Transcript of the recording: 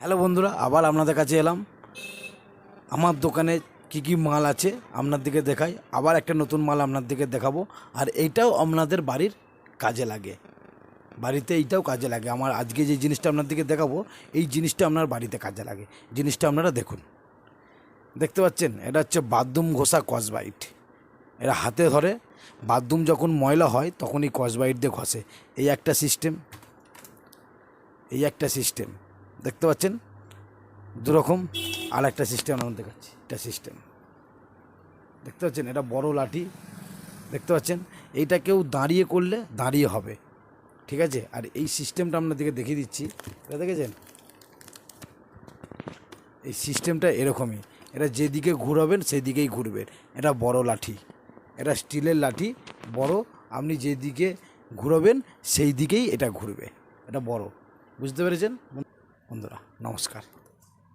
Hello বন্ধুরা, আবার আপনাদের কাছে এলাম। আমার দোকানে কি কি মাল আছে আপনার দিকে দেখাই, আবার একটা নতুন মাল আপনার দিকে দেখাবো। আর এইটাও আপনাদের বাড়ির কাজে লাগে। বাড়িতে এইটাও কাজে লাগে। আমার আজকে যে জিনিসটা আপনার দিকে দেখাবো, এই জিনিসটা আপনার বাড়িতে কাজে লাগে। জিনিসটা আপনারা দেখুন। দেখতে পাচ্ছেন? এটা হচ্ছে বাথরুম ঘষা কসবাইট। এরা হাতে ধরে, বাথরুম যখন ময়লা হয় তখন এই কসবাইট দিয়ে ঘষে। এই একটা সিস্টেম। এই একটা সিস্টেম। দেখতে পাচ্ছেন? দুরকম আর একটা সিস্টেম আমরা দেখাচ্ছি। এটা সিস্টেম দেখতে পাচ্ছেন? এটা বড় লাঠি। দেখতে পাচ্ছেন? এইটা কেউ দাঁড়িয়ে করলে দাঁড়িয়ে হবে। ঠিক আছে? আর এই সিস্টেমটা আপনাদেরকে দেখিয়ে দিচ্ছি। এটা দেখেছেন? এই সিস্টেমটা এরকমই। এটা যেদিকে ঘুরাবেন, সেদিকেই ঘুরবে। এটা বড় লাঠি। এটা স্টিলের লাঠি, বড়। আপনি যেদিকে ঘুরাবেন সেই দিকেই এটা ঘুরবে। এটা বড়। বুঝতে পেরেছেন? বন্ধুরা নমস্কার।